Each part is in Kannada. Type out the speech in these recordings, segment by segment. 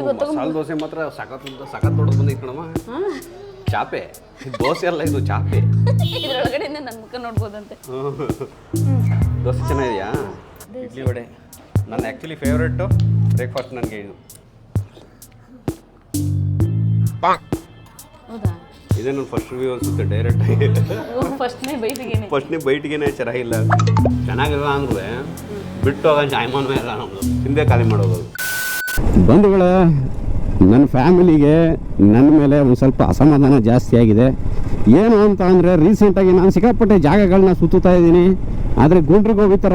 ಮಸಾಲೆ ದೋಸೆ ಮಾತ್ರ ಸಖತ್ ಸಖತ್ ದೊಡ್ಡದು ಬಂದೈತೆ ಕಣಮ್ಮ ಚಾಪೆ ದೋಸೆ ಅಲ್ಲ ಇದು ಚಾಪೆ. ಇದ್ರೊಳಗಡೆ ನನ್ನ ಮುಖ ನೋಡ್ಬೋದಂತೆ. ದೋಸೆ ಚೆನ್ನಾಗಿದೆಯಾ? ಇಡ್ಲಿ ವಡೆ. ನನ್ನ ಆ್ಯಕ್ಚುಲಿ ಫೇವ್ರೇಟು ಬ್ರೇಕ್ಫಾಸ್ಟ್ ನನಗೆ ಇದು. ಹೌದಾ? ಇದೇ ನನ್ನ ಫಸ್ಟ್ ರಿವ್ಯೂ ಅನ್ಸುತ್ತೆ ಡೈರೆಕ್ಟ್ ಫಸ್ಟ್ನೇ ಬೈಟಿಗೇನೆ. ಫಸ್ಟ್ನೇ ಬೈಟ್ಗೆನೆ ಚೆನ್ನಾಗಿಲ್ಲ ಚೆನ್ನಾಗಿಲ್ಲ ಅಂದ್ರೆ ಬಿಟ್ಟು ಹೋಗೋ ಜಾಯಮಾನವೇ ಇಲ್ಲ ನಮ್ಮದು ಹಿಂದೆ ಖಾಲಿ ಮಾಡೋದು. ಬಂಧುಗಳೇ, ನನ್ನ ಫ್ಯಾಮಿಲಿಗೆ ನನ್ನ ಮೇಲೆ ಒಂದು ಸ್ವಲ್ಪ ಅಸಮಾಧಾನ ಜಾಸ್ತಿ ಆಗಿದೆ. ಏನು ಅಂತ ಅಂದರೆ ರೀಸೆಂಟಾಗಿ ನಾನು ಸಿಕ್ಕಾಪಟ್ಟೆ ಜಾಗಗಳನ್ನ ಸುತ್ತುತ್ತಾ ಇದ್ದೀನಿ. ಆದರೆ ಗುಂಡ್ರಿಗೆ ಹೋಗಿ ಥರ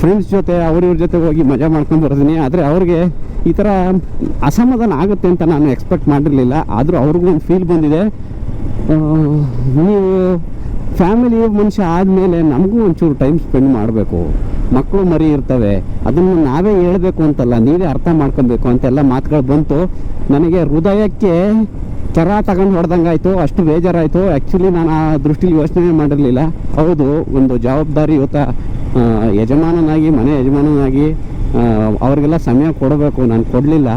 ಫ್ರೆಂಡ್ಸ್ ಜೊತೆ, ಅವ್ರಿವ್ರ ಜೊತೆ ಹೋಗಿ ಮಜಾ ಮಾಡ್ಕೊಂಡು ಬರ್ತೀನಿ. ಆದರೆ ಅವ್ರಿಗೆ ಈ ಥರ ಅಸಮಾಧಾನ ಆಗುತ್ತೆ ಅಂತ ನಾನು ಎಕ್ಸ್ಪೆಕ್ಟ್ ಮಾಡಿರಲಿಲ್ಲ. ಆದರೂ ಅವ್ರಿಗೂ ಒಂದು ಫೀಲ್ ಬಂದಿದೆ. ನೀವು ಫ್ಯಾಮಿಲಿ ಮನುಷ್ಯ ಆದಮೇಲೆ ನಮಗೂ ಒಂಚೂರು ಟೈಮ್ ಸ್ಪೆಂಡ್ ಮಾಡಬೇಕು. ಮಕ್ಕಳು ಮರಿ ಇರ್ತವೆ. ಅದನ್ನು ನಾವೇ ಹೇಳಬೇಕು ಅಂತಲ್ಲ, ನೀವೇ ಅರ್ಥ ಮಾಡ್ಕೊಬೇಕು ಅಂತೆಲ್ಲ ಮಾತುಗಳು ಬಂತು. ನನಗೆ ಹೃದಯಕ್ಕೆ ಕೆರ ತಗೊಂಡು ಹೊಡೆದಂಗಾಯ್ತು, ಅಷ್ಟು ಬೇಜಾರಾಯಿತು. ಆ್ಯಕ್ಚುಲಿ ನಾನು ಆ ದೃಷ್ಟಿಲಿ ಯೋಚನೆ ಮಾಡಿರಲಿಲ್ಲ. ಹೌದು, ಒಂದು ಜವಾಬ್ದಾರಿಯುತ ಯುತ ಯಜಮಾನನಾಗಿ, ಮನೆ ಯಜಮಾನನಾಗಿ ಅವರಿಗೆಲ್ಲ ಸಮಯ ಕೊಡಬೇಕು. ನಾನು ಕೊಡಲಿಲ್ಲ.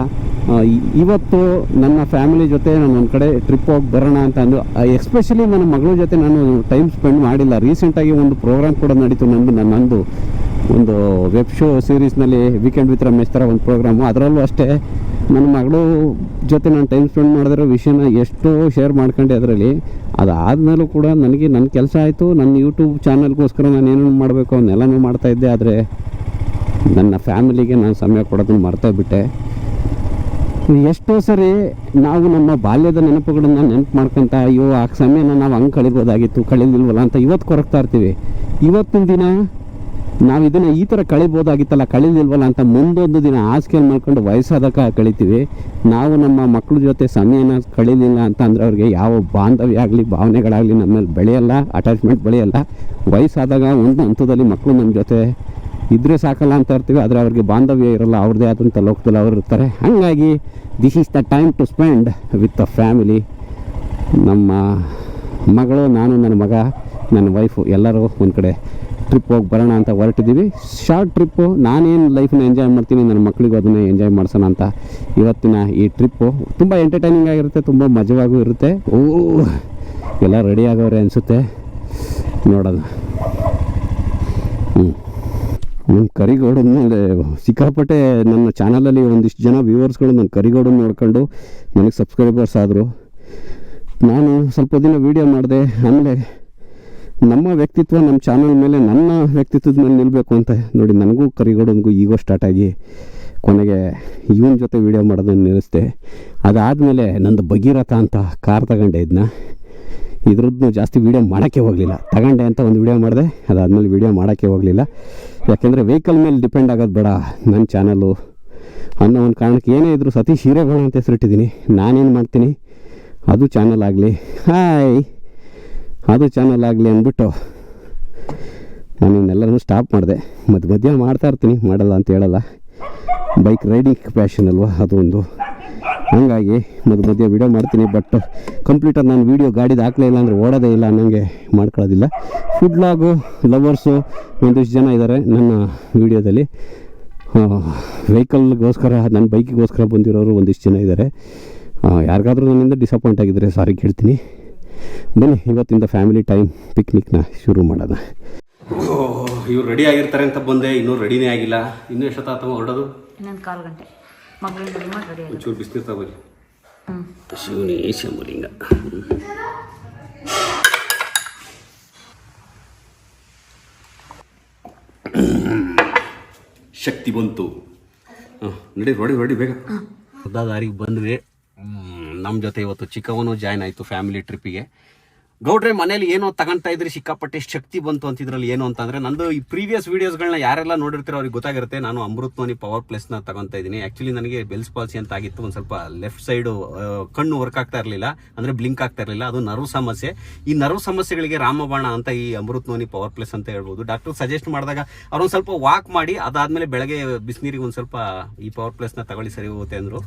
ಇವತ್ತು ನನ್ನ ಫ್ಯಾಮಿಲಿ ಜೊತೆ ನಾನು ಒಂದು ಕಡೆ ಟ್ರಿಪ್ ಹೋಗಿ ಬರೋಣ ಅಂತ ಅಂದು ಎಸ್ಪೆಷಲಿ ನನ್ನ ಮಗಳ ಜೊತೆ ನಾನು ಟೈಮ್ ಸ್ಪೆಂಡ್ ಮಾಡಿಲ್ಲ. ರೀಸೆಂಟಾಗಿ ಒಂದು ಪ್ರೋಗ್ರಾಮ್ ಕೂಡ ನಡೀತು ನಂದು ನನ್ನ ನಂದು ಒಂದು ವೆಬ್ ಶೋ ಸೀರೀಸ್ನಲ್ಲಿ ವೀಕೆಂಡ್ ವಿತ್ ರಮೇಶ್ ಥರ ಒಂದು ಪ್ರೋಗ್ರಾಮು ಅದರಲ್ಲೂ ಅಷ್ಟೇ ನನ್ನ ಮಗಳು ಜೊತೆ ನಾನು ಟೈಮ್ ಸ್ಪೆಂಡ್ ಮಾಡಿದಿರೋ ವಿಷಯನ ಎಷ್ಟೋ ಶೇರ್ ಮಾಡ್ಕೊಂಡೆ ಅದರಲ್ಲಿ. ಅದಾದಮೇಲೂ ಕೂಡ ನನಗೆ ನನ್ನ ಕೆಲಸ ಆಯಿತು. ನನ್ನ ಯೂಟ್ಯೂಬ್ ಚಾನಲ್ಗೋಸ್ಕರ ನಾನು ಏನೇನು ಮಾಡಬೇಕು ಅವನ್ನೆಲ್ಲನೂ ಮಾಡ್ತಾಯಿದ್ದೆ ಆದರೆ ನನ್ನ ಫ್ಯಾಮಿಲಿಗೆ ನಾನು ಸಮಯ ಕೊಡೋದನ್ನು ಮರ್ತೋಗ್ಬಿಟ್ಟೆ ಬಿಟ್ಟೆ. ಎಷ್ಟೋ ಸರಿ ನಾವು ನಮ್ಮ ಬಾಲ್ಯದ ನೆನಪುಗಳನ್ನ ನೆನಪು ಮಾಡ್ಕೊಂತ, ಅಯ್ಯೋ, ಆ ಸಮಯನ ನಾವು ಹಂಗೆ ಕಳಿಬೋದಾಗಿತ್ತು, ಕಳೀಲಿಲ್ವಲ್ಲ ಅಂತ ಇವತ್ತು ಕೊರಗ್ತಾ ಇರ್ತೀವಿ. ಇವತ್ತಿನ ದಿನ ನಾವು ಇದನ್ನು ಈ ಥರ ಕಳಿಬೋದಾಗಿತ್ತಲ್ಲ, ಕಳೀಲಿಲ್ವಲ್ಲ ಅಂತ ಮುಂದೊಂದು ದಿನ ಆಸ್ಕೆ ಮಾಡ್ಕೊಂಡು ವಯಸ್ಸಾದಾಗ ಕಳಿತೀವಿ. ನಾವು ನಮ್ಮ ಮಕ್ಕಳ ಜೊತೆ ಸಮಯನ ಕಳೀಲಿಲ್ಲ ಅಂತ ಅಂದರೆ ಅವ್ರಿಗೆ ಯಾವ ಬಾಂಧವ್ಯ ಆಗಲಿ, ಭಾವನೆಗಳಾಗಲಿ ನಮ್ಮ ಮೇಲೆ ಬೆಳೆಯಲ್ಲ ಅಟ್ಯಾಚ್ಮೆಂಟ್ ಬೆಳೆಯಲ್ಲ. ವಯಸ್ಸಾದಾಗ ಒಂದು ಹಂತದಲ್ಲಿ ಮಕ್ಕಳು ನಮ್ಮ ಜೊತೆ ಇದ್ರೆ ಸಾಕಲ್ಲ ಅಂತ ಇರ್ತೀವಿ, ಆದರೆ ಅವ್ರಿಗೆ ಬಾಂಧವ್ಯ ಇರಲ್ಲ, ಅವ್ರದ್ದೇ ಆದಂಥ ಲೋಕದಲ್ಲಿ ಅವರು ಇರ್ತಾರೆ. ಹಾಗಾಗಿ this is the time to spend with the family ನಮ್ಮ ಮಗಳು, ನಾನು, ನನ್ನ ಮಗ, ನನ್ನ ವೈಫು ಎಲ್ಲರೂ ಒಂದು ಕಡೆ ಟ್ರಿಪ್ ಹೋಗಿ ಬರೋಣ ಅಂತ ಹೊರಟಿದ್ದೀವಿ. ಶಾರ್ಟ್ ಟ್ರಿಪ್ಪು ನಾನೇನು ಲೈಫ್ನ ಎಂಜಾಯ್ ಮಾಡ್ತೀನಿ, ನನ್ನ ಮಕ್ಕಳಿಗೂ ಅದನ್ನು ಎಂಜಾಯ್ ಮಾಡ್ಸೋಣ ಅಂತ ಇವತ್ತಿನ ಈ ಟ್ರಿಪ್ಪು ತುಂಬ ಎಂಟರ್ಟೈನಿಂಗ್ ಆಗಿರುತ್ತೆ, ತುಂಬ ಮಜವಾಗೂ ಇರುತ್ತೆ. ಓ, ಎಲ್ಲ ರೆಡಿ ಆಗೋರೆ ಅನಿಸುತ್ತೆ. ನೋಡೋಣ. ಹ್ಞೂ ನನ್ನ ಮೇಲೆ ಸಿಕ್ಕಾಪಟ್ಟೆ ನನ್ನ ಚಾನಲಲ್ಲಿ ಒಂದಿಷ್ಟು ಜನ ವ್ಯೂವರ್ಸ್ಗಳು ನನ್ನ ಕರಿಗೌಡನ ನೋಡ್ಕೊಂಡು ನನಗೆ ಸಬ್ಸ್ಕ್ರೈಬರ್ಸ್ ಆದರು. ನಾನು ಸ್ವಲ್ಪ ದಿನ ವೀಡಿಯೋ ಮಾಡಿದೆ, ಆಮೇಲೆ ನಮ್ಮ ವ್ಯಕ್ತಿತ್ವ ನಮ್ಮ ಚಾನಲ್ ಮೇಲೆ ನನ್ನ ವ್ಯಕ್ತಿತ್ವದ ಮೇಲೆ ನಿಲ್ಲಬೇಕು ಅಂತ ನೋಡಿ ನನಗೂ ಕರಿಗೋಡನಿಗೂ ಈಗೋ ಸ್ಟಾರ್ಟ್ ಆಗಿ ಕೊನೆಗೆ ಇವನ ಜೊತೆ ವೀಡಿಯೋ ಮಾಡೋದನ್ನು ನಿಲ್ಲಿಸ್ದೆ. ಅದಾದಮೇಲೆ ನಂದು ಭಗೀರಥ ಅಂತ ಕಾರ್ ತಗೊಂಡೆ ಇದನ್ನ ಇದ್ರದ್ದು ಜಾಸ್ತಿ ವೀಡಿಯೋ ಮಾಡೋಕ್ಕೆ ಹೋಗಲಿಲ್ಲ. ತಗೊಂಡೆ ಅಂತ ಒಂದು ವೀಡಿಯೋ ಮಾಡಿದೆ. ಅದಾದಮೇಲೆ ವೀಡಿಯೋ ಮಾಡೋಕ್ಕೆ ಹೋಗಲಿಲ್ಲ. ಯಾಕೆಂದರೆ ವೆಹಿಕಲ್ ಮೇಲೆ ಡಿಪೆಂಡ್ ಆಗೋದು ಬೇಡ ನನ್ನ ಚಾನಲ್ಲು ಅನ್ನೋ ಒಂದು ಕಾರಣಕ್ಕೆ ಏನೇ ಇದ್ದರೂ ಸತೀಶ್ ಹಿರೇಗೌಡ ಅಂತ ಹೆಸರಿಟ್ಟಿದ್ದೀನಿ. ನಾನೇನು ಮಾಡ್ತೀನಿ? ಅದು ಚಾನಲ್ ಆಗಲಿ. ಹಾಯ್ ಅದು ಚಾನಲ್ ಆಗಲಿ ಅಂದ್ಬಿಟ್ಟು ನಾನು ಇನ್ನೆಲ್ಲರೂ ಸ್ಟಾಪ್ ಮಾಡಿದೆ. ಮಧ್ಯ ಮಧ್ಯ ಮಾಡ್ತಾ ಇರ್ತೀನಿ, ಮಾಡಲ್ಲ ಅಂತ ಹೇಳಲ್ಲ. ಬೈಕ್ ರೈಡಿಂಗ್ ಪ್ಯಾಷನ್ ಅಲ್ವಾ ಅದು ಒಂದು ಹಾಗಾಗಿ ಮಧ್ಯ ಮಧ್ಯೆ ವೀಡಿಯೋ ಮಾಡ್ತೀನಿ ಬಟ್ ಕಂಪ್ಲೀಟಾಗಿ ನಾನು ವೀಡಿಯೋ ಗಾಡಿದು ಹಾಕಲೇ ಇಲ್ಲ ಅಂದರೆ ಓಡೋದೇ ಇಲ್ಲ ಅನ್ನೋಂಗೆ ಮಾಡ್ಕೊಳ್ಳೋದಿಲ್ಲ. ಫುಡ್ ಲಾಗು ಲವರ್ಸು ಒಂದಿಷ್ಟು ಜನ ಇದ್ದಾರೆ ನನ್ನ ವೀಡಿಯೋದಲ್ಲಿ ವೆಹಿಕಲ್ಗೋಸ್ಕರ ನನ್ನ ಬೈಕಿಗೋಸ್ಕರ ಬಂದಿರೋರು ಒಂದಿಷ್ಟು ಜನ ಇದ್ದಾರೆ ಯಾರಿಗಾದ್ರೂ ನನ್ನಿಂದ ಡಿಸಪಾಯಿಂಟ್ ಆಗಿದ್ದರೆ ಸಾರಿ ಕೇಳ್ತೀನಿ. ಬನ್ನಿ ಇವತ್ತಿಂದ ಫ್ಯಾಮಿಲಿ ಟೈಮ್ ಪಿಕ್ನಿಕ್ನ ಶುರು ಮಾಡೋಣ. ಇವ್ರು ರೆಡಿ ಆಗಿರ್ತಾರೆ ಅಂತ ಬಂದೆ ಇನ್ನೂ ರೆಡಿನೇ ಆಗಿಲ್ಲ. ಇನ್ನೂ ಎಷ್ಟೊತ್ತಾತಮ್ಮ ಹೊರಡೋದು? ಇನ್ನೊಂದು ಕಾಲು ಗಂಟೆ. ಒಂಚೂರು ಬಿಸಿನೀರು ತಗೋರಿ ಹ್ಞೂ ಶಿವನೇ ಶಂಭುಲಿಂಗ. ಶಕ್ತಿ ಬಂತು. ಹಾಂ ನಡಿ ಹೊಡಿ ಹೊಡಿ ಬೇಗ. ದಾರಿಗೆ ಬಂದ್ವಿ. ನಮ್ಮ ಜೊತೆ ಇವತ್ತು ಚಿಕ್ಕವನು ಜಾಯ್ನ್ ಆಯಿತು ಫ್ಯಾಮಿಲಿ ಟ್ರಿಪ್ಪಿಗೆ ಗೌಡ್ರೆ, ಮನೇಲಿ ಏನೋ ತಗೊಂತಾ ಇದ್ರಿ, ಸಿಕ್ಕಾಪಟ್ಟೆ ಶಕ್ತಿ ಬಂತು ಅಂತಿದ್ರಲ್ಲಿ ಏನು ಅಂತಂದರೆ, ನಂದು ಈ ಪ್ರೀವಿಯಸ್ ವೀಡಿಯೋಸ್ಗಳನ್ನ ಯಾರೆಲ್ಲ ನೋಡಿರ್ತೀರೋ ಅವ್ರಿಗೆ ಗೊತ್ತಾಗಿರುತ್ತೆ. ನಾನು ಅಮೃತ್ ಪವರ್ ಪ್ಲಸ್ನ ತಗೊತಾ ಇದ್ದೀನಿ. ಆ್ಯಕ್ಚುಲಿ ನನಗೆ ಬೆಲ್ಸ್ ಪಾಲ್ಸಿ ಅಂತ ಆಗಿತ್ತು. ಒಂದು ಸ್ವಲ್ಪ ಲೆಫ್ಟ್ ಸೈಡು ಕಣ್ಣು ವರ್ಕ್ ಆಗ್ತಾ ಇರಲಿಲ್ಲ. ಅಂದರೆ ಬ್ಲಿಂಕ್ ಆಗ್ತಾ ಇರಲಿಲ್ಲ. ಅದು ನರ್ವ್ ಸಮಸ್ಯೆ. ಈ ನರ್ವ್ ಸಮಸ್ಯೆಗಳಿಗೆ ರಾಮಬಾಣ ಅಂತ ಈ ಅಮೃತ್ ನೋನಿ ಪವರ್ ಪ್ಲಸ್ ಅಂತ ಹೇಳ್ಬೋದು. ಡಾಕ್ಟರ್ ಸಜೆಸ್ಟ್ ಮಾಡಿದಾಗ ಅವ್ರೊಂದು ಸ್ವಲ್ಪ ವಾಕ್ ಮಾಡಿ, ಅದಾದಮೇಲೆ ಬೆಳಗ್ಗೆ ಬಿಸಿನೀರಿಗೆ ಒಂದು ಸ್ವಲ್ಪ ಈ ಪವರ್ ಪ್ಲಸ್ನ ತಗೊಳ್ಳಿ ಸರಿ ಹೋಗುತ್ತೆ ಅಂದ್ರು.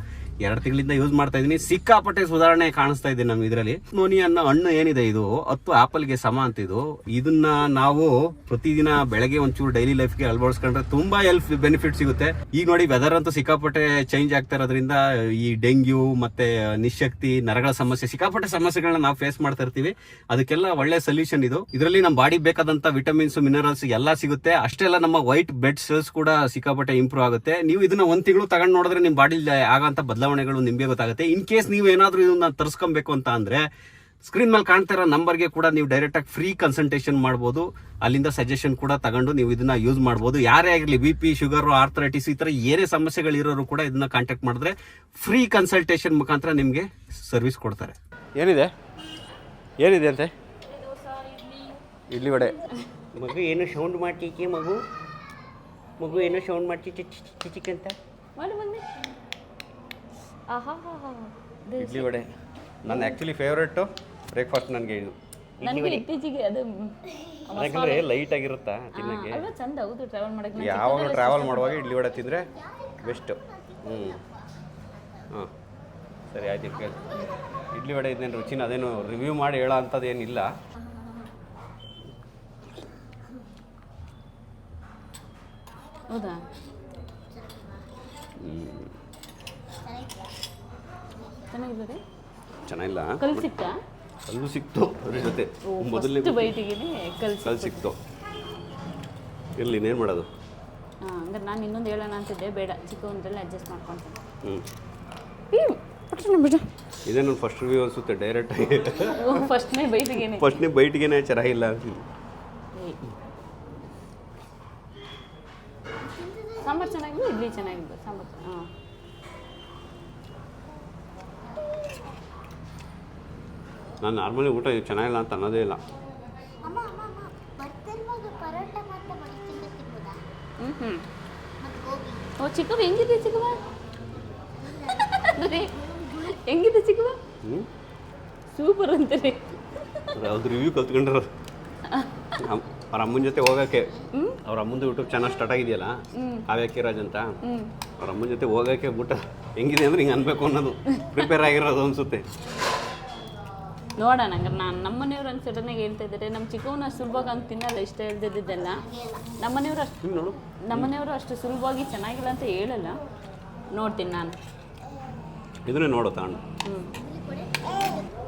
ಎರಡು ತಿಂಗಳಿಂದ ಯೂಸ್ ಮಾಡ್ತಾ ಇದ್ದೀನಿ. ಸಿಕ್ಕಾಪಟ್ಟೆ ಸುಧಾರಣೆ ಕಾಣಿಸ್ತಾ ಇದೆ ನಮ್ಮ ಇದರಲ್ಲಿ. ನೋನಿ ಅನ್ನೋ ಹಣ್ಣು ಏನಿದೆ ಇದು? ಹತ್ತು ಆಪಲ್ಗೆ ಸಮ ಅಂತ ಇದು. ಇದನ್ನ ನಾವು ಪ್ರತಿದಿನ ಬೆಳಗ್ಗೆ ಒಂಚೂರು ಡೈಲಿ ಲೈಫ್ಗೆ ಅಳವಡಿಸ್ಕೊಂಡ್ರೆ ತುಂಬಾ ಹೆಲ್ತ್ ಬೆನಿಫಿಟ್ ಸಿಗುತ್ತೆ. ಈಗ ನೋಡಿ ವೆದರ್ ಅಂತೂ ಸಿಕ್ಕಾಪಟ್ಟೆ ಚೇಂಜ್ ಆಗ್ತಾ ಇರೋದ್ರಿಂದ, ಈ ಡೆಂಗ್ಯೂ ಮತ್ತೆ ನಿಶಕ್ತಿ ನರಗಳ ಸಮಸ್ಯೆ, ಸಿಕ್ಕಾಪಟ್ಟೆ ಸಮಸ್ಯೆಗಳನ್ನ ನಾವು ಫೇಸ್ ಮಾಡ್ತಾ ಇರ್ತೀವಿ. ಅದಕ್ಕೆಲ್ಲ ಒಳ್ಳೆ ಸೊಲ್ಯೂಷನ್ ಇದು. ಇದರಲ್ಲಿ ನಮ್ಮ ಬಾಡಿ ಬೇಕಾದಂತ ವಿಟಮಿನ್ಸ್ ಮಿನರಲ್ಸ್ ಎಲ್ಲ ಸಿಗುತ್ತೆ. ಅಷ್ಟೆಲ್ಲ ನಮ್ಮ ವೈಟ್ ಬೆಡ್ ಸೆಲ್ಸ್ ಕೂಡ ಸಿಕ್ಕಾಪಟ್ಟೆ ಇಂಪ್ರೂವ್ ಆಗುತ್ತೆ. ನೀವು ಇದನ್ನ ಒಂದ್ ತಿಂಗಳು ತಗೊಂಡ್ ನೋಡಿದ್ರೆ ನಿಮ್ಮ ಬಾಡಿ ಆಗಂತ ಬದಲಾವಣೆಗಳು ನಿಮಗೆ ಗೊತ್ತಾಗುತ್ತೆ. ಇನ್ ಕೇಸ್ ನೀವು ಏನಾದರೂ ಇದನ್ನ ತರಿಸ್ಕೊಬೇಕು ಅಂತ ಅಂದರೆ ಸ್ಕ್ರೀನ್ ಮೇಲೆ ಕಾಣ್ತಾ ಇರೋ ನಂಬರ್ಗೆ ಕೂಡ ನೀವು ಡೈರೆಕ್ಟಾಗಿ ಫ್ರೀ ಕನ್ಸಲ್ಟೇಷನ್ ಮಾಡ್ಬೋದು. ಅಲ್ಲಿಂದ ಸಜೆಷನ್ ಕೂಡ ತಗೊಂಡು ನೀವು ಇದನ್ನ ಯೂಸ್ ಮಾಡ್ಬೋದು. ಯಾರೇ ಆಗಿರಲಿ ಬಿ ಪಿ ಶುಗರು ಆರ್ಥರೈಟಿಸ್ ಈ ಥರ ಏನೇ ಸಮಸ್ಯೆಗಳಿರೋರು ಕೂಡ ಇದನ್ನ ಕಾಂಟ್ಯಾಕ್ಟ್ ಮಾಡಿದ್ರೆ ಫ್ರೀ ಕನ್ಸಲ್ಟೇಷನ್ ಮುಖಾಂತರ ನಿಮಗೆ ಸರ್ವಿಸ್ ಕೊಡ್ತಾರೆ. ಏನಿದೆ? ಏನಿದೆ ಅಂತೆ? ಇಡ್ಲಿ ವಡೆ ಮಗು ಏನು ಸೌಂಡ್ ಮಾಡ್ತೈತಿ ಮಗು? ಮಗು ಏನು ಸೌಂಡ್ ಮಾಡ್ತಿ ಚಿಚಿಕ್ ಅಂತ? ಆಹಾ ಹಾ ಹಾ ಇಡ್ಲಿ ವಡೆ. ನನ್ನ ಆ್ಯಕ್ಚುಲಿ ಫೇವ್ರೇಟು ಬ್ರೇಕ್ಫಾಸ್ಟ್ ನನಗೆ ಇದು. ನನಗೆ ಇತ್ತೀಚೆಗೆ ಅದು ಯಾಕಂದ್ರೆ ಲೈಟ್ ಆಗಿರುತ್ತಾ ತಿನ್ನಕ್ಕೆ? ಅಲ್ವಾ ಚಂದ ಹೌದು ಟ್ರಾವೆಲ್ ಮಾಡಕ್ಕೆ. ಯಾವಾಗ ಟ್ರಾವೆಲ್ ಮಾಡುವಾಗ ಇಡ್ಲಿ ವಡೆ ತಿಂದರೆ ಬೆಸ್ಟು ಹ್ಞೂ ಹಾಂ. ಸರಿ ಆಯ್ತು ಕೇಳಿ. ಇಡ್ಲಿ ವಡೆ ಇದೇನು ರುಚಿನ ಅದೇನು ರಿವ್ಯೂ ಮಾಡಿ ಹೇಳೋ ಅಂಥದ್ದು ಏನಿಲ್ಲ. ಹೌದಾ? ಚೆನ್ನಾಗಿದೆ ಚೆನ್ನಾಗಿಲ್ಲ. ಕಲ್ ಸಿಕ್ತಾ ಅಲ್ಲೂ ಸಿಕ್ತು ಅದ್ರ ಜೊತೆ. ಮೊದಲನೇ ಫಸ್ಟ್ ಬೈಟಿಗೆ ಕಲ್ ಕಲ್ ಸಿಕ್ತು. ಇರಲಿ ಇನ್ನೇನು ಮಾಡೋದು? ಹಾಂ ಹಂಗಾರೆ ನಾನು ಇನ್ನೊಂದು ಹೇಳೋಣ ಅಂತಿದ್ದೆ. ಬೇಡ ಚಿಕ್ಕ ಒಂದರಲ್ಲಿ ಅಡ್ಜಸ್ಟ್ ಮಾಡ್ಕೊತೀನಿ ಹ್ಞೂ ಬಿಡು. ಇದೇ ನನ್ನ ಫಸ್ಟ್ ರಿವ್ಯೂ ಅನಿಸುತ್ತೆ ಡೈರೆಕ್ಟಾಗಿ ಫಸ್ಟ್ನೇ ಬೈಟಿಗೆನೆ. ಫಸ್ಟ್ನೇ ಬೈಟ್ಗೆನೇ ಚೆನ್ನಾಗಿಲ್ಲ ಅಂತೀನಿ ಸಾಂಬಾರು ಚೆನ್ನಾಗಿದೆ ಇಡ್ಲಿ ಚೆನ್ನಾಗಿದೆ ಸಾಂಬಾರು ಹಾಂ. ನಾನು ನಾರ್ಮಲಿ ಊಟ ಇದು ಚೆನ್ನಾಗಿಲ್ಲ ಅಂತ ಅನ್ನೋದೇ ಇಲ್ಲ. ಹ್ಞೂ ಹ್ಞೂ ಓ ಚಿಕ್ಕವ ಹೆಂಗಿದೆ ಚಿಕ್ಕವ ಹೆಂಗಿದೆ ಚಿಕ್ಕವ ಸೂಪರ್ ಅಂತಾರೆ ಅದು ರಿವ್ಯೂ ಕಲ್ತ್ಕೊಂಡ್ರು? ಅವ್ರ ಅಮ್ಮನ ಜೊತೆ ಹೋಗೋಕ್ಕೆ. ಅವ್ರ ಅಮ್ಮಂದು ಯೂಟ್ಯೂಬ್ ಚಾನಲ್ ಸ್ಟಾರ್ಟ್ ಆಗಿದೆಯಲ್ಲ? ಕಾವ್ಯ ಕಿರಾಜ್ ಅಂತ. ಅವ್ರ ಅಮ್ಮನ ಜೊತೆ ಹೋಗೋಕ್ಕೆ ಊಟ ಹೆಂಗಿದೆ ಅಂದ್ರೆ ಹಿಂಗೆ ಅನ್ಬೇಕು ಅನ್ನೋದು. ಪ್ರಿಪೇರ್ ಆಗಿರೋದು ಅನಿಸುತ್ತೆ. ನೋಡೋಣ ಹಂಗಾರೆ ನಾನು ನಮ್ಮನೆಯವ್ರು ಹಂಗೆ ಸಡನ್ನಾಗಿ ಹೇಳ್ತಾ ಇದ್ದಾರೆ ನಮ್ಮ ಚಿಕ್ಕವನ ಸುಲಭವಾಗಿ ಹಂಗೆ ತಿನ್ನಲ್ಲ ಇಷ್ಟ ಇಲ್ದಿದ್ದೆಲ್ಲ ನಮ್ಮನೆಯವರು ಅಷ್ಟು ನಮ್ಮ ನೋಡು. ನಮ್ಮನೆಯವರು ಅಷ್ಟು ಸುಲಭವಾಗಿ ಚೆನ್ನಾಗಿಲ್ಲ ಅಂತ ಹೇಳಲ್ಲ. ನೋಡ್ತೀನಿ ನಾನು. ಇದನ್ನೇ ನೋಡು ಹ್ಞೂ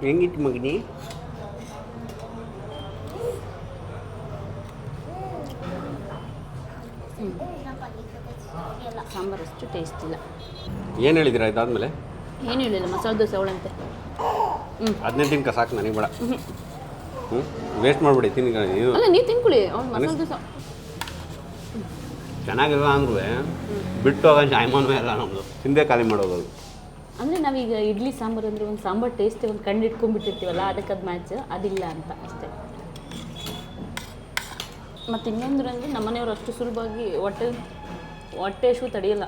ಹೆಂಗಿತ್ತು ಮಗನಿ? ಸಾಂಬಾರು ಅಷ್ಟು ಟೇಸ್ಟ್ ಇಲ್ಲ. ಏನು ಹೇಳಿದಿರಾ ಇದಾದ್ಮೇಲೆ? ಏನು ಹೇಳಿಲ್ಲ ಮಸಾಲೆ ದೋಸೆ ಅವಳಂತೆ. ಹದಿನೈದು ದಿನಕ್ಕೆ ಸಾಕು ನನಗೆ ಬೇಡ. ಹ್ಞೂ ವೇಸ್ಟ್ ಮಾಡಿಬಿಡಿ ತಿನ್ನಿ ನೀವು ಅಲ್ಲ ನೀವು ತಿನ್ಕೊಳ್ಳಿ ಮಸಾಲೆ ದೋಸೆ. ಚೆನ್ನಾಗಿಲ್ಲ ಅಂದ್ರೂ ಬಿಟ್ಟು ಹೋಗೋ ಜಾಯ್ಮಾನೂ ಅಲ್ಲ ನಮ್ಮದು ತಿಂದೇ ಖಾಲಿ ಮಾಡೋದು ಅದು. ಅಂದರೆ ನಾವೀಗ ಇಡ್ಲಿ ಸಾಂಬಾರು ಅಂದರೆ ಒಂದು ಸಾಂಬಾರು ಟೇಸ್ಟ್ ಒಂದು ಕಣ್ಣು ಇಟ್ಕೊಂಡ್ಬಿಟ್ಟಿರ್ತೀವಲ್ಲ ಅದಕ್ಕೆ ಅದು ಮ್ಯಾಚ್ ಅದಿಲ್ಲ ಅಂತ ಅಷ್ಟೇ. ಮತ್ತು ಇನ್ನೊಂದು ಅಂದರೆ ನಮ್ಮನೆಯವರು ಅಷ್ಟು ಸುಲಭವಾಗಿ ಹೊಟ್ಟೆ ಹೊಟ್ಟೆ ಶೂ ತಡೆಯಲ್ಲ.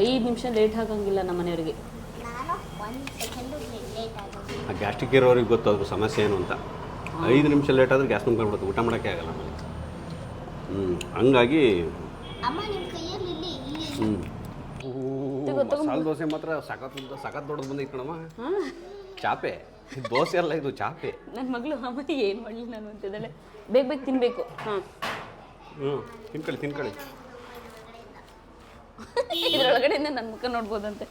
ಐದು ನಿಮಿಷ ಲೇಟ್ ಆಗಂಗಿಲ್ಲ ನಾನು ಒಂದು ಸೆಕೆಂಡು ಲೇಟ್ ಆಗೋದು ಆ ಗ್ಯಾಸ್ಟ್ರಿಕ್ ಇರೋರಿಗೆ ಗೊತ್ತು ಅದ್ರ ಸಮಸ್ಯೆ ಏನು ಅಂತ. ಐದು ನಿಮಿಷ ಲೇಟ್ ಆದ್ರೆ ಗ್ಯಾಸ್ ತುಂಬ್ಕೊಂಡ್ಬಿಡುತ್ತೆ ಊಟ ಮಾಡೋಕ್ಕೆ ಆಗಲ್ಲ ಆಮೇಲೆ ಹ್ಞೂ ಹಂಗಾಗಿ ಅಮ್ಮ ನಿಮ್ಮ ಕೈಯಲ್ಲಿ ಇಲ್ಲಿ ಇಲ್ಲಿ ಹ್ಞೂ ಮಸಾಲೆ ದೋಸೆ ಮಾತ್ರ ಸಖತ್ ಸಖತ್ ದೊಡ್ಡದು ಬಂದೈತೆ ಕಣಮ್ಮ ಚಾಪೆ ಇದು ದೋಸೆ ಅಲ್ಲ ಇದು ಚಾಪೆ. ನನ್ನ ಮಗಳು ಅಮ್ಮ ಏನು ಮಾಡಲಿ ನಾನು ಅಂತಿದ್ದಾಳೆ. ಬೇಗ ಬೇಗ ತಿನ್ನಬೇಕು ಹಾಂ. ಹ್ಞೂ ತಿನ್ಕೊಳ್ಳಿ ತಿನ್ಕೊಳ್ಳಿ. ಇದ್ರೊಳಗಡೆಯಿಂದ ನನ್ನ ಮುಖ ನೋಡ್ಬೋದಂತೆ.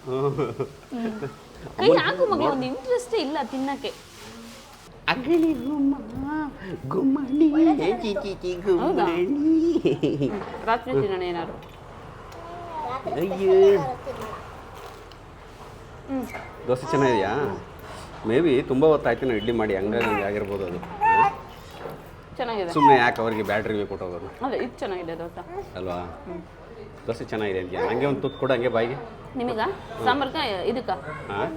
ಕೈ ಹಾಕು ಮಗ ಒಂದು ಇಂಟ್ರೆಸ್ಟೇ ಇಲ್ಲ ತಿನ್ನಕ್ಕೆ. ಅಗಲಿ ಗುಮ್ಮ ಗುಮ್ಮಣಿ. ಚಿ ಚಿ ಚಿ ಗುಮ್ಮಣಿ. ರಾತ್ರಿ ತಿನ್ನೋಣ ಏನಾದ್ರು? ಅಯ್ಯೋ. ದೋಸೆ ಚೆನ್ನಾಗಿದೆಯಾ? ಮೇ ಬಿ ತುಂಬ ಹೊತ್ತಾಯ್ತು ನಾವು ಇಡ್ಲಿ ಮಾಡಿ ಹಂಗಾಗಿ ಹಂಗೆ ಆಗಿರ್ಬೋದು ಅದು. ಚೆನ್ನಾಗಿದೆ. ಸುಮ್ಮನೆ ಯಾಕೆ ಅವ್ರಿಗೆ ಬ್ಯಾಟ್ರಿ ರಿವ್ಯೂ ಕೊಟ್ಟೋಗೋದು ಅದೇ ಇದು ಚೆನ್ನಾಗಿದೆ ದೋಸೆ. ಅಲ್ವಾ? ದೋಸೆ ಚೆನ್ನಾಗಿದೆ ಅಂತೀಯ? ಹಂಗೆ ಒಂದು ತುತ್ತು ಕೊಡು ಹಂಗೆ ಬಾಯಿಗೆ. ನಿಮಗ? ಸಾಂಬಾರ್ಕ ಇದಕ್ಕ? ಹಾಂ.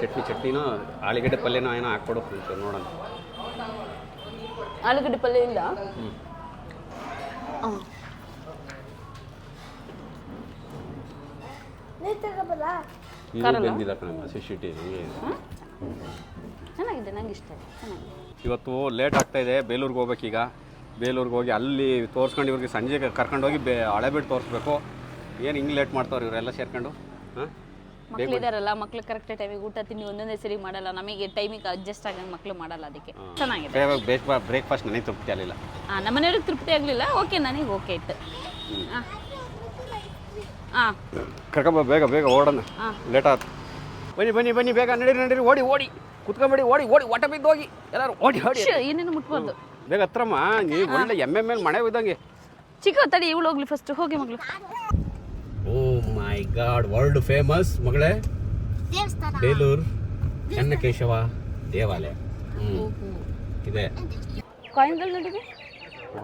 ಚಟ್ನಿ ಚಟ್ನಿನೋ ಆಲೂಗಡ್ಡೆ ಪಲ್ಯನೋ ಏನೋ ಹಾಕ್ಕೊಡು ಅಂತ ನೋಡೋಣ. ಆಲೂಗಡ್ಡೆ ಪಲ್ಯ ಇಲ್ಲ? ಬೆಂದಿಲ್ಲ. ಚೆನ್ನಾಗಿದೆ ನಂಗೆ ಇಷ್ಟ ಚೆನ್ನಾಗಿದೆ. ಇವತ್ತು ಲೇಟ್ ಆಗ್ತಾ ಇದೆ ಬೇಲೂರಿಗೆ ಹೋಗ್ಬೇಕೀಗ. ಬೇಲೂರಿಗೆ ಹೋಗಿ ಅಲ್ಲಿ ತೋರಿಸ್ಕೊಂಡು ಇವ್ರಿಗೆ ಸಂಜೆ ಕರ್ಕೊಂಡೋಗಿ ಬೇ ಹಳೆಬೀಡು ತೋರಿಸ್ಬೇಕು. ಏನು ಹಿಂಗೆ ಲೇಟ್ ಮಾಡ್ತಾವ್ರೆ ಇವರೆಲ್ಲ ಸೇರ್ಕೊಂಡು? ಹಾಂ? ಮಕ್ಳಿದಾರಲ್ಲ ಮಕ್ಳು ಕರೆಕ್ಟ್ ಟೈಮಿಗೆ ಊಟ ತಿಂಡಿ ಒಂದೊಂದೇ ಸರಿ ಮಾಡಲ್ಲ. ನಮಗೆ ಟೈಮಿಗೆ ಅಡ್ಜಸ್ಟ್ ಆಗಂಗೆ ಮಕ್ಳು ಮಾಡಲ್ಲ ಅದಕ್ಕೆ. ಚೆನ್ನಾಗಿದೆ. ಬ್ರೇಕ್ಫಾಸ್ಟ್ ನನಗೆ ತೃಪ್ತಿ ಆಗಲಿಲ್ಲ. ಹಾಂ ನಮ್ಮ ಮನೆಯವ್ರಿಗೆ ತೃಪ್ತಿ ಆಗಲಿಲ್ಲ. ಓಕೆ ನನಗೆ ಓಕೆ ಇತ್ತು. ಹಾಂ ಕರ್ಕೊಂಬ ಬೇಗ ಬೇಗ ಓಡೋಣ. ಹಾಂ ಲೇಟ್ ಆಯ್ತು ಬನ್ನಿ ಬನ್ನಿ ಬನ್ನಿ ಬೇಗ ನಡೀರಿ ನಡೀರಿ. ಓಡಿ ಓಡಿ. ಕುತ್ಕೊಂಬೇಡಿ ಓಡಿ ಓಡಿ. ಒಟ್ಟ ಬಿದ್ದು ಹೋಗಿ ಎಲ್ಲರೂ ಓಡಿ ಓಡಿ ಏನೇನು ಮುಟ್ಬಾರ್ದು ಬೇಗ ಹತ್ರಮ್ಮ ನೀವು ಒಳ್ಳೆ ಎಮ್ಮೆ ಮೇಲೆ ಮಳೆ ಹೋದಂಗೆ ಚಿಕ್ಕ ತಡಿ ಇವಳು ಹೋಗ್ಲಿ ಫಸ್ಟ್ ಹೋಗಿ ಮಗಳು. Oh my god world famous ಮಗಳೇ. ಬೇಲೂರ್ ಚನ್ನಕೇಶವ ದೇವಾಲಯ. ಇದೆ. ಕಾಯಿನ್ಗಳು ನೋಡಿದೆ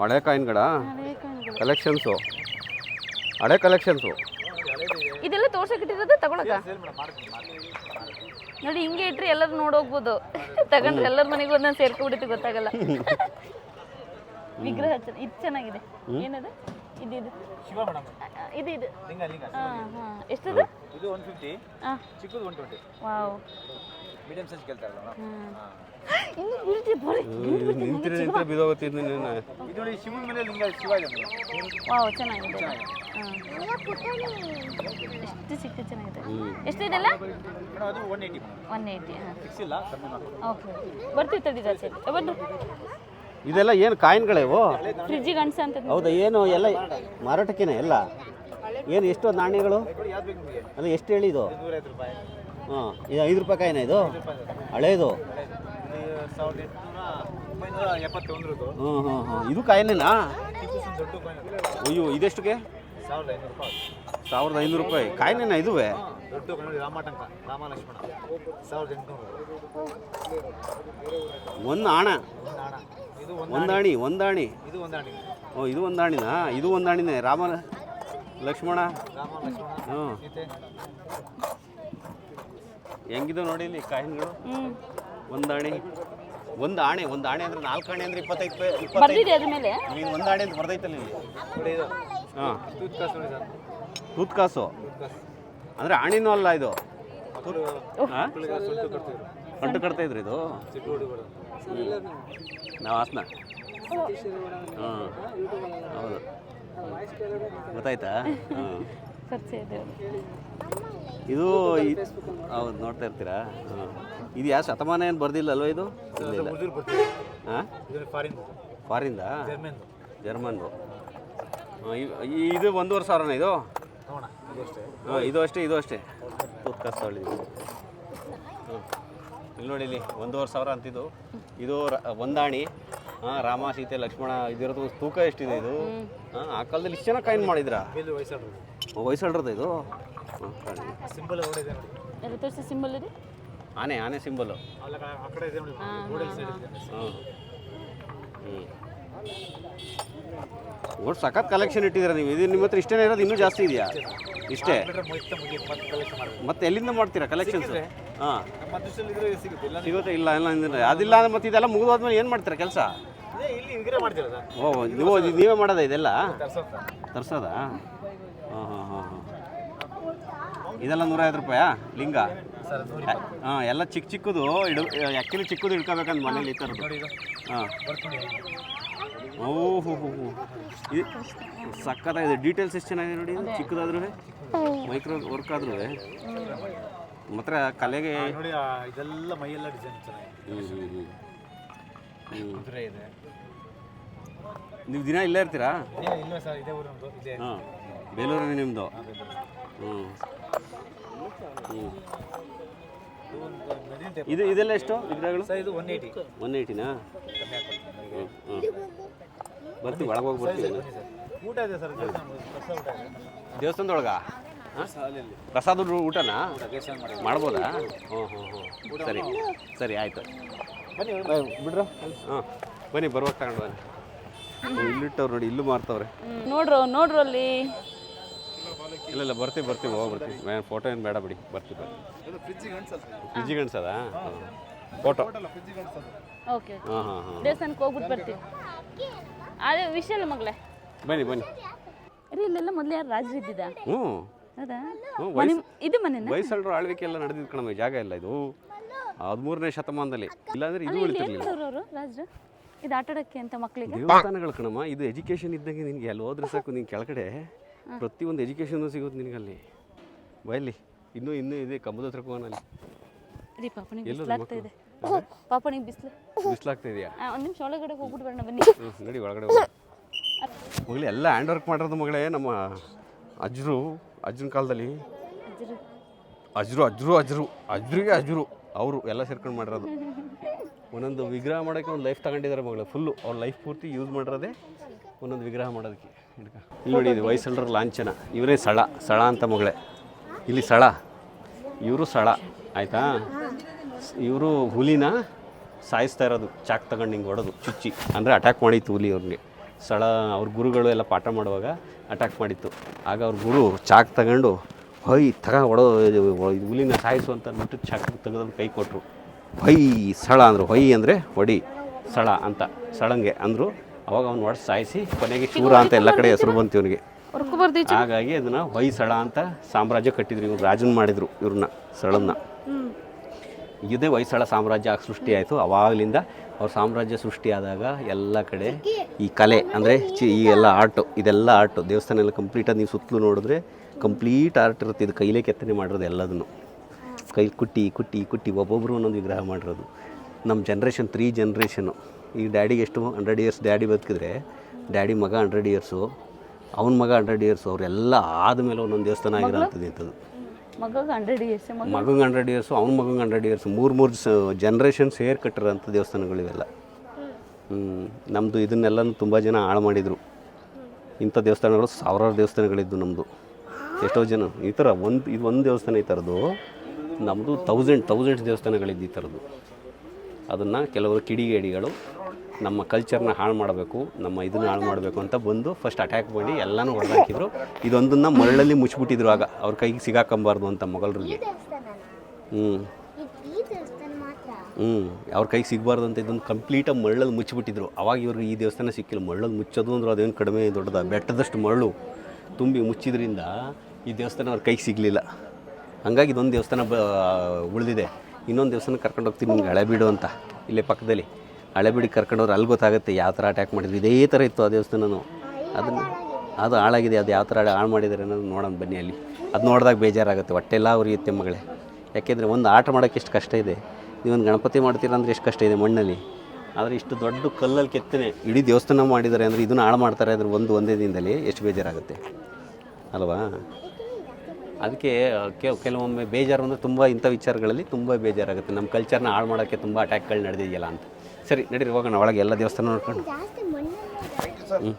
ಹಳೆ ಕಾಯಿನ್ಗಳ? ಹಳೆ ಕಾಯಿನ್ಗಳು. ಕಲೆಕ್ಷನ್ಸು ಹಳೆ ಕಲೆಕ್ಷನ್ಸು ಇದೆಲ್ಲ ತೋರ್ಸಕ್ಕಿಟ್ಟಿರೋದು ತಗೊಳಕ ನೋಡಿ ಹಿಂಗೆ ಇಟ್ರೆ ಎಲ್ಲರೂ ನೋಡೋಗ್ಬೋದು. ತಗೊಂಡ್ರೆ ಎಲ್ಲರ ಮನೆಗೂ ಒಂದೊಂದು ಸೇರ್ಕೊಬಿಡುತ್ತೆ ಗೊತ್ತಾಗಲ್ಲ. ವಿಗ್ರಹ ಚೆನ್ನ- ಇದು ಚೆನ್ನಾಗಿದೆ. ಏನದು? ಇದು ಇದು. ಮೇಡಮ್. ಆ, ಇದು ಇದು. ಹಾಂ ಹಾಂ. ಎಷ್ಟದು? ಇದು ಒನ್ ಫಿಫ್ಟಿ ಹಾಂ ಚಿಕ್ಕದು one twenty wow. Medium size ಕೇಳ್ತಾರಲ್ಲ ಇನ್ನು ಬೀಳ್ತಿ ಬರೀ? ನಿಂತಿರ ನಿಂತಿರ ಇದು ನಿನ್ನ. ಇದು ನೋಡಿ ಶಿವನ ಮೇಲೆ ಲಿಂಗ ಶಿವ ಇದೆ ನೋಡಿ. ವಾವ್ ಚೆನ್ನಾಗಿದೆ. ಹಾಂ. ಎಷ್ಟು ಸಿಕ್ಕ ಚೆನ್ನಾಗಿದೆ? ಎಷ್ಟು ಇದೆಲ್ಲ ಮೇಡಮ್ ಅದು ಒನ್ ಏಯ್ಟಿ ಒನ್ ಏಯ್ಟಿ ಹಾಂ. ಫಿಕ್ಸ್ ಇಲ್ಲ ಕಮ್ಮಿ ಓಕೆ ಬರ್ತೀವಿ ತಡಿ ಜಾಸ್ತಿ. ಬಂದು ಇದೆಲ್ಲ ಏನು ಕಾಯಿನ್ಗಳೇವು ಫ್ರಿಜ್ಜಿಗೆ ಅಂತ ಹೌದಾ ಏನು ಎಲ್ಲ ಮಾರಾಟಕ್ಕೇನೆ ಎಲ್ಲ? ಏನು ಎಷ್ಟು ನಾಣ್ಯಗಳು? ಅದು ಅಲ್ಲ ಎಷ್ಟು ಹೇಳಿ ಇದು? ಹಾಂ ಇದು ಐದು ರೂಪಾಯಿ ಕಾಯಿನ ಇದು? ಹಳೇದು? ಹ್ಞೂ ಹ್ಞೂ ಹ್ಞೂ ಇದು ಕಾಯಿನೇನಾ? ಕಾಯಿನ್ ಅಯ್ಯೋ ಇದೆಷ್ಟಕ್ಕೆ? ಸಾವಿರದ ಐನೂರು ರೂಪಾಯಿ. ಕಾಯಿನೇನಾ ಇದುವೆ? ದೊಡ್ಡ ಕಾಯಿನ್ ಒಂದಾಣಿ ಒಂದಾಣಿ. ಇದು ಒಂದು ಆಣಿ ಓ ಇದು ಒಂದಾಣಿನಾ? ಇದು ಒಂದಾಣಿನೇ. ರಾಮ ಲಕ್ಷ್ಮಣ? ರಾಮ ಲಕ್ಷ್ಮಣ. ಹ್ಞೂ. ಹೆಂಗಿದು ನೋಡಿ ಇಲ್ಲಿ ಕಾಯಿನ್ಗಳು? ಒಂದಾಣಿ. ಒಂದು ಆಣೆ ಒಂದು ಆಣೆ ಅಂದ್ರೆ ನಾಲ್ಕು ಆಣೆ ಅಂದ್ರೆ ಇಪ್ಪತ್ತೈದು. ಬರ್ದಿದೆ ಅದ್ರ ಮೇಲೆ? ನೀನು ಒಂದು ಆಣೆ ಅಂತ ಬರ್ದೈತಲ್ಲ ಇಲ್ಲಿ. ಇದು. ಹಾಂ. ತೂತ್ ಕಾಸು ಅಂದರೆ ಆಣಿನೂ ಅಲ್ಲ ಇದು. ಕಂಡು ಕಂಟು ಕಟ್ತಾ ಇದ್ರಿ ಇದು? ನಾವು ಹಾಸನ. ಹಾಂ ಹೌದು. ಗೊತ್ತಾಯ್ತಾ? ಹಾಂ ಇದೆ ಹೌದು ನೋಡ್ತಾ ಇರ್ತೀರಾ? ಹಾಂ ಇದು ಯಾವ ಶತಮಾನ ಏನು ಬರ್ದಿಲ್ಲ ಅಲ್ವಾ ಇದು ಹಾಂ? ಫಾರಿಂದ ಜರ್ಮನ್ ಜರ್ಮನ್ದು ಇದು ಒಂದೂವರೆ ಸಾವಿರನ ಇದು? ಇದು ಅಷ್ಟೇ. ಹಾಂ ಇದು ಅಷ್ಟೇ ಇದು ಅಷ್ಟೇ. ತೂತ್ ಕಾಸು ತಗೊಳ್ಳಿದ್ದು ಹ್ಞೂ ಇಲ್ಲಿ ನೋಡಿ ಇಲ್ಲಿ ಒಂದೂವರೆ ಸಾವಿರ ಅಂತಿದ್ದು. ಇದು ರ- ಒಂದಾಣಿ ಹಾ ರಾಮ ಸೀತೆ ಲಕ್ಷ್ಮಣ ಇದಿರೋದು ತೂಕ ಎಷ್ಟಿದೆ ಇದು? ಹಾ, ಆ ಕಾಲದಲ್ಲಿ ಇಷ್ಟು ಜನ ಕಾಯಿನ್ ಮಾಡಿದ್ರ? ವಯಸ್ಸಾಡ್ರದ ಇದು? ಸಿಂಬಲ್ ನೋಡಿ. ತೋರಿಸಿ ಆನೆ ಆನೆ ಸಿಂಬಲ್ ಅಲ್ಲ ಕ- ಆ ಕಡೆ ಇದೆ ನೋಡಿ. ರೋಡಲ್ಲಿ ಸೈಡ್ ಇದೆ ಹಾಂ ಹ್ಞೂ ನೋಡಿ ಸಖತ್ ಕಲೆಕ್ಷನ್ ಇಟ್ಟಿದ್ದೀರಾ ನೀವು? ಇದು ನಿಮ್ಮ ಹತ್ರ ಇಷ್ಟೇ ಇರೋದು? ಇನ್ನೂ ಜಾಸ್ತಿ ಇದೆಯಾ? ಇಷ್ಟೇ? ಮತ್ತೆ ಎಲ್ಲಿಂದ ಮಾಡ್ತೀರಾ ಕಲೆಕ್ಷನ್ಸ್ ಹಾಂ. ಸಿಗುತ್ತೆ. ಇಲ್ಲ ಇಲ್ಲ ಅದಿಲ್ಲ ಅಂದ್ರೆ ಮತ್ತೆ ಇದೆಲ್ಲ ಮುಗಿದೋದ್ಮೇಲೆ ಏನು ಮಾಡ್ತೀರಾ ಕೆಲಸ? ಓ ನೀವು ನೀವೇ ಮಾಡೋದ ಇದೆಲ್ಲ? ತರ್ಸೋದ? ಹಾಂ ಹಾಂ ಹಾಂ ಹಾಂ. ಇದೆಲ್ಲ ನೂರೈವತ್ತು ರೂಪಾಯಾ? ಲಿಂಗ? ಹಾಂ ಎಲ್ಲ ಚಿಕ್ಕ ಚಿಕ್ಕದು ಇಡು ಆ್ಯಕ್ಚುಲಿ ಚಿಕ್ಕದು ಇಟ್ಕೋಬೇಕಂತ ಮನೇಲಿ ಈ ಥರದ್ದು. ಹಾಂ. ಓಹೋ ಹೋ ಹೋ ಇದು ಸಕ್ಕತ್ತಾಗಿದೆ ಡೀಟೇಲ್ಸ್ ಎಷ್ಟು ಚೆನ್ನಾಗಿದೆ ನೋಡಿ. ಚಿಕ್ಕದಾದ್ರೂ ಮೈಕ್ರೋ ವರ್ಕ್ ಆದ್ರೂ ಮಾತ್ರ ಕಲೆಗೆ ನೋಡಿ ಇದೆಲ್ಲ ಮೈಯೆಲ್ಲ ಡಿಸೈನ್ ಚೆನ್ನಾಗಿದೆ. ಇದೆ. ನೀವು ದಿನ ಇಲ್ಲೇ ಇರ್ತೀರಾ? ಇಲ್ಲ ಸರ್ ಇದೇ ಊರು ನಮ್ಮದು ಇದೆ ಹಾಂ ಬೇಲೂರಿನ ನಿಮ್ಮದು ಹ್ಞೂ ಹ್ಞೂ ಇದು ಇದೆಲ್ಲ ಎಷ್ಟು? ವಿಗ್ರಹಗಳು ಸರ್ ಇದು ಒನ್ ಏಯ್ಟಿ ಒನ್ ಏಯ್ಟಿನಾ ಹ್ಞೂ ಹ್ಞೂ ಬರ್ತೀವಿ ಒಳಗೆ ಹೋಗಿ ಬರ್ತೀವಿ ಊಟ ಇದೆ ಸರ್ ದೇವಸ್ಥಾನದೊಳಗ? ಪ್ರಸಾದ ಊಟನಾ? ಮಾಡ್ಬೋದಾ? ಹ್ಞೂ ಹ್ಞೂ ಹ್ಞೂ ಸರಿ ಸರಿ ಆಯಿತು. ಬನ್ನಿ ಬಿಡ್ರ. ಹಾಂ ಬನ್ನಿ ಬರ್ಬೇಕು ತಗೊಂಡು ಬನ್ನಿ. ಇಲ್ಲಿಟ್ಟವ್ರು ನೋಡಿ ಇಲ್ಲೂ ಮಾರ್ತವ್ರೆ. ನೋಡ್ರು ನೋಡ್ರು ಅಲ್ಲಿ. ಇಲ್ಲ ಇಲ್ಲ ಬರ್ತೀವಿ ಬರ್ತೀವಿ ಹೋಗಿ ಬರ್ತೀವಿ ಫೋಟೋ ಏನು ಬೇಡ ಬಿಡಿ ಬರ್ತೀವಿ ಬರ್ತೀವಿ ಫ್ರಿಜ್ಜಿಗೆ ಅನ್ಸದ ಫೋಟೋ ಓಕೆ ಹಾಂ ಹಾಂ ಹಾಂ ದೇವಸ್ಥಾನಕ್ಕೆ ಹೋಗ್ಬಿಟ್ಟು ಬರ್ತೀವಿ. ಅದೇ ವಿಷಯ ಅಲ್ಲ ಮಗಳೇ. ಬನ್ನಿ ಬನ್ನಿ. ರೀ ಇಲ್ಲೆಲ್ಲ ಮೊದಲು ಯಾರು ರಾಜರು ಇದ್ದಿದ್ದ? ಹ್ಞೂ. ಹೌದಾ? ಮನೆ ಇದು ಮನೆನಾ? ವಯಸ್ಸಳರು ಆಳ್ವಿಕೆ ಎಲ್ಲ ನಡೆದಿದ್ದು ಕಣಮ್ಮ ಜಾಗ ಇಲ್ಲ ಇದು. ಹದಿಮೂರನೇ ಶತಮಾನದಲ್ಲಿ. ಇಲ್ಲಾಂದ್ರೆ ಇದು ಇಲ್ಲಿ ಉಳಿತಿರ್ಲಿಲ್ಲ. ಮಾಡೋರು ಅವರು ರಾಜರು? ಇದು ಆಟಾಡಕ್ಕೆ ಅಂತ ಮಕ್ಕಳಿಗೆ ದೇವಸ್ಥಾನಗಳು ಕಣಮ್ಮ ಇದು ಎಜುಕೇಷನ್ ಇದ್ದಂಗೆ ನಿನಗೆ ಅಲ್ಲಿ ಹೋದ್ರೆ ಸಾಕು ನಿನ್ ಕೆಳಗಡೆ ಪ್ರತಿಯೊಂದು ಎಜುಕೇಷನ್ ಸಿಗುತ್ತೆ ನಿನಗೆ ಅಲ್ಲಿ. ಬಯಲಿ ಇನ್ನೂ ಇನ್ನೂ ಇದೆ ಕಂಬದ ಹತ್ರಕ್ಕೆ ಹೋಗೋಣ ಅಲ್ಲಿ. ರೀ ಪಾಪನಿಗೆ ಎಲ್ಲೋದು ಬಿಸಿಲಾಗ್ತಾ ಇದೆ. ಪಾಪನಿಗೆ ಬಿಸಿಲು. ಬಿಸಿಲಾಗ್ತಾ ಇದೆಯಾ ಒಂದು ನಿಮಿಷ ಒಳಗಡೆ ಹೋಗ್ಬಿಟ್ಟು ಬರೋಣ ಬನ್ನಿ. ನಡಿ ಒಳಗಡೆ ಮಗಳೇ ಎಲ್ಲ ಹ್ಯಾಂಡ್ ವರ್ಕ್ ಮಾಡಿರೋದು ಮಗಳೇ ನಮ್ಮ ಅಜ್ರು ಅಜ್ಜನ ಕಾಲದಲ್ಲಿ. ಅಜ್ರು. ಅಜ್ರು ಅಜ್ರು ಅಜ್ರಿಗೆ ಅಜ್ರು ಅವರು ಎಲ್ಲ ಸೇರ್ಕೊಂಡು ಮಾಡಿರೋದು. ಒಂದೊಂದು ವಿಗ್ರಹ ಮಾಡೋಕೆ ಒಂದು ಲೈಫ್ ತಗೊಂಡಿದ್ದಾರೆ ಮಗಳು ಫುಲ್ಲು ಅವ್ರ ಲೈಫ್ ಪೂರ್ತಿ ಯೂಸ್ ಮಾಡಿರೋದೇ ಒಂದೊಂದು ವಿಗ್ರಹ ಮಾಡೋದಕ್ಕೆ. ಇಲ್ಲಿ ನೋಡಿ ಇದು ವಯಸ್ಸಲ್ಲರ ಲಾಂಛನ. ಇವರೇ ಸಳ ಸಳ ಅಂತ ಮಗಳೇ. ಇಲ್ಲಿ ಸಳ. ಇವರು ಸಳ. ಆಯಿತಾ? ಇವರು ಹುಲಿನ ಸಾಯಿಸ್ತಾ ಇರೋದು ಚಾಕ್ ತಗೊಂಡು ಹಿಂಗೆ ಹೊಡೋದು ಚುಚ್ಚಿ. ಅಂದರೆ ಅಟ್ಯಾಕ್ ಮಾಡಿತ್ತು ಹುಲಿ ಅವ್ರಿಗೆ. ಸಳ ಅವ್ರ ಗುರುಗಳು ಎಲ್ಲ ಪಾಠ ಮಾಡುವಾಗ ಅಟ್ಯಾಕ್ ಮಾಡಿತ್ತು. ಆಗ ಅವ್ರ ಗುರು ಚಾಕ್ ತಗೊಂಡು ಹೊಯ್ ತಗ ಹೊಡೋ ಹುಲಿನ ಸಾಯಿಸು ಅಂತ ಅಂದ್ಬಿಟ್ಟು ಚಾಕ್ ತೆಗೆದು ಕೈ ಕೊಟ್ಟರು ಹೊಯ್ ಸಳ ಅಂದರು. ಹೊಯ್ ಅಂದರೆ ಹೊಡಿ ಸಳ ಅಂತ. ಸಳಂಗೆ ಅಂದರು. ಅವಾಗ ಅವ್ನು ಹೊಡೆದು ಸಾಯಿಸಿ ಕೊನೆಗೆ ಶೂರ ಅಂತ ಎಲ್ಲ ಕಡೆ ಹೆಸರು ಬಂತು ಇವನಿಗೆ. ಹಾಗಾಗಿ ಅದನ್ನು ಹೊಯ್ ಸಳ ಅಂತ ಸಾಮ್ರಾಜ್ಯ ಕಟ್ಟಿದ್ರು. ಇವ್ರು ರಾಜನ್ ಮಾಡಿದರು ಇವ್ರನ್ನ ಸಳನ್ನ. ಇದೇ ಹೊಯ್ಸಳ ಸಾಮ್ರಾಜ್ಯ ಸೃಷ್ಟಿ ಆಯಿತು ಅವಾಗಲಿಂದ ಅವ್ರ ಸಾಮ್ರಾಜ್ಯ ಸೃಷ್ಟಿಯಾದಾಗ ಎಲ್ಲ ಕಡೆ ಈ ಕಲೆ ಅಂದರೆ ಚಿ ಈ ಎಲ್ಲ ಆರ್ಟು ಇದೆಲ್ಲ ಆರ್ಟು ದೇವಸ್ಥಾನ ಎಲ್ಲ ಕಂಪ್ಲೀಟಾಗಿ ನೀವು ಸುತ್ತಲೂ ನೋಡಿದ್ರೆ ಕಂಪ್ಲೀಟ್ ಆರ್ಟ್ ಇರುತ್ತೆ. ಇದು ಕೈಲೇ ಕೆತ್ತನೆ ಮಾಡಿರೋದು ಎಲ್ಲದನ್ನು. ಕೈ ಕುಟ್ಟಿ ಕುಟ್ಟಿ ಕುಟ್ಟಿ ಒಬ್ಬೊಬ್ಬರು ಒಂದೊಂದು ವಿಗ್ರಹ ಮಾಡಿರೋದು. ನಮ್ಮ ಜನ್ರೇಷನ್ ತ್ರೀ ಜನ್ರೇಷನು ಈ ಡ್ಯಾಡಿಗೆ ಎಷ್ಟು ಹಂಡ್ರೆಡ್ ಇಯರ್ಸ್ ಡ್ಯಾಡಿ ಬದುಕಿದ್ರೆ ಡ್ಯಾಡಿ ಮಗ ಹಂಡ್ರೆಡ್ ಇಯರ್ಸು ಅವನ ಮಗ ಹಂಡ್ರೆಡ್ ಇಯರ್ಸು ಅವರೆಲ್ಲ ಆದಮೇಲೆ ಒಂದೊಂದು ದೇವಸ್ಥಾನ ಆಗಿರೋಂಥದ್ದು ಇಂಥದ್ದು ಮಗಗೆ ಹಂಡ್ರೆಡ್ ಇಯರ್ಸ್ ಮಗ ಮಗಂಗೆ ಹಂಡ್ರೆಡ್ ಇಯರ್ಸು ಅವ್ನ ಮಗಂಗೆ ಹಂಡ್ರೆಡ್ ಇಯರ್ಸ್ ಮೂರು ಮೂರು ಜನ್ರೇಷನ್ ಸೇರಿ ಕಟ್ಟಿರೋಂಥ ದೇವಸ್ಥಾನಗಳಿವೆಲ್ಲ ನಮ್ಮದು ಇದನ್ನೆಲ್ಲನೂ ತುಂಬ ಜನ ಹಾಳು ಮಾಡಿದರು. ಇಂಥ ದೇವಸ್ಥಾನಗಳು ಸಾವಿರಾರು ದೇವಸ್ಥಾನಗಳಿದ್ದು ನಮ್ಮದು ಎಷ್ಟೋ ಜನ ಈ ಥರ ಒಂದು ಇದು ಒಂದು ದೇವಸ್ಥಾನ ಈ ಥರದ್ದು ನಮ್ಮದು ತೌಸಂಡ್ ತೌಸಂಡ್ಸ್ ದೇವಸ್ಥಾನಗಳಿದ್ದು ಈ ಥರದ್ದು. ಅದನ್ನು ಕೆಲವರು ಕಿಡಿಗೇಡಿಗಳು ನಮ್ಮ ಕಲ್ಚರ್ನ ಹಾಳು ಮಾಡಬೇಕು, ನಮ್ಮ ಇದನ್ನ ಹಾಳು ಮಾಡಬೇಕು ಅಂತ ಬಂದು ಫಸ್ಟ್ ಅಟ್ಯಾಕ್ ಮಾಡಿ ಎಲ್ಲನೂ ಹೊಡೆದಾಕಿದ್ರು. ಇದೊಂದನ್ನು ಮರಳಲ್ಲಿ ಮುಚ್ಚಿಬಿಟ್ಟಿದ್ರು ಆಗ. ಅವ್ರ ಕೈಗೆ ಸಿಗಾಕಬಾರ್ದು ಅಂತ ಮೊಘಲರಿಗೆ. ಹ್ಞೂ ಹ್ಞೂ ಅವ್ರ ಕೈಗೆ ಸಿಗಬಾರ್ದು ಅಂತ ಇದೊಂದು ಕಂಪ್ಲೀಟಾಗಿ ಮರಳಲ್ಲಿ ಮುಚ್ಚಿಬಿಟ್ಟಿದ್ರು ಅವಾಗ ಇವ್ರಿಗೆ ಈ ದೇವಸ್ಥಾನ ಸಿಕ್ಕಿಲ್ಲ. ಮರಳಲ್ಲಿ ಮುಚ್ಚೋದು ಅಂದ್ರೆ ಅದೇನು ಕಡಿಮೆ ದೊಡ್ಡದ. ಬೆಟ್ಟದಷ್ಟು ಮರಳು ತುಂಬಿ ಮುಚ್ಚಿದ್ರಿಂದ ಈ ದೇವಸ್ಥಾನ ಅವ್ರ ಕೈಗೆ ಸಿಗಲಿಲ್ಲ. ಹಾಗಾಗಿ ಇದೊಂದು ದೇವಸ್ಥಾನ ಬ, ಉಳಿದಿದೆ. ಇನ್ನೊಂದು ದೇವಸ್ಥಾನ ಕರ್ಕೊಂಡು ಹೋಗ್ತೀನಿ ನಿಮ್ಗೆ ಹಳೆಬೀಡು ಅಂತ. ಇಲ್ಲೇ ಪಕ್ಕದಲ್ಲಿ. ಹಳೆಬೀಡಿಗೆ ಕರ್ಕೊಂಡವ್ರು ಅಲ್ಲಿ ಗೊತ್ತಾಗುತ್ತೆ ಯಾವ ಥರ ಅಟ್ಯಾಕ್ ಮಾಡಿದ್ರು. ಇದೇ ಥರ ಇತ್ತು ಆ ದೇವಸ್ಥಾನನೂ. ಅದನ್ನು ಅದು ಹಾಳಾಗಿದೆ, ಅದು ಯಾವ ಥರ ಹಾಳು ಮಾಡಿದ್ದಾರೆ ಅನ್ನೋದು ನೋಡೋಣ ಬನ್ನಿ ಅಲ್ಲಿ. ಅದು ನೋಡಿದಾಗ ಬೇಜಾರಾಗುತ್ತೆ, ಹೊಟ್ಟೆಲ್ಲ ಉರಿಯುತ್ತೆ ಮಗಳೇ. ಯಾಕೆಂದರೆ ಒಂದು ಆಟ ಮಾಡೋಕ್ಕೆ ಎಷ್ಟು ಕಷ್ಟ ಇದೆ. ನೀವೊಂದು ಗಣಪತಿ ಮಾಡ್ತೀರ ಅಂದರೆ ಎಷ್ಟು ಕಷ್ಟ ಇದೆ ಮಣ್ಣಲ್ಲಿ. ಆದರೆ ಇಷ್ಟು ದೊಡ್ಡ ಕಲ್ಲಲ್ಲಿ ಕೆತ್ತನೆ ಇಡೀ ದೇವಸ್ಥಾನ ಮಾಡಿದ್ದಾರೆ ಅಂದರೆ ಇದನ್ನು ಹಾಳು ಮಾಡ್ತಾರೆ ಅಂದರೆ ಒಂದು ಒಂದೇ ದಿನದಲ್ಲಿ ಎಷ್ಟು ಬೇಜಾರಾಗುತ್ತೆ. ಅಲ್ವಾ? ಅದಕ್ಕೆ ಕೆಲವೊಮ್ಮೆ ಬೇಜಾರು ಅಂದರೆ ತುಂಬ ಇಂಥ ವಿಚಾರಗಳಲ್ಲಿ ತುಂಬ ಬೇಜಾರಾಗುತ್ತೆ. ನಮ್ಮ ಕಲ್ಚರ್ನ ಹಾಳು ಮಾಡೋಕ್ಕೆ ತುಂಬ ಅಟ್ಯಾಕ್ಗಳು ನಡೆದಿದೆಯಲ್ಲ ಅಂತ. ಸರಿ ನಡೀರಿ ಹೋಗೋಣ ಒಳಗೆ ಎಲ್ಲ ದೇವಸ್ಥಾನ ನೋಡ್ಕೊಂಡು. ಹ್ಞೂ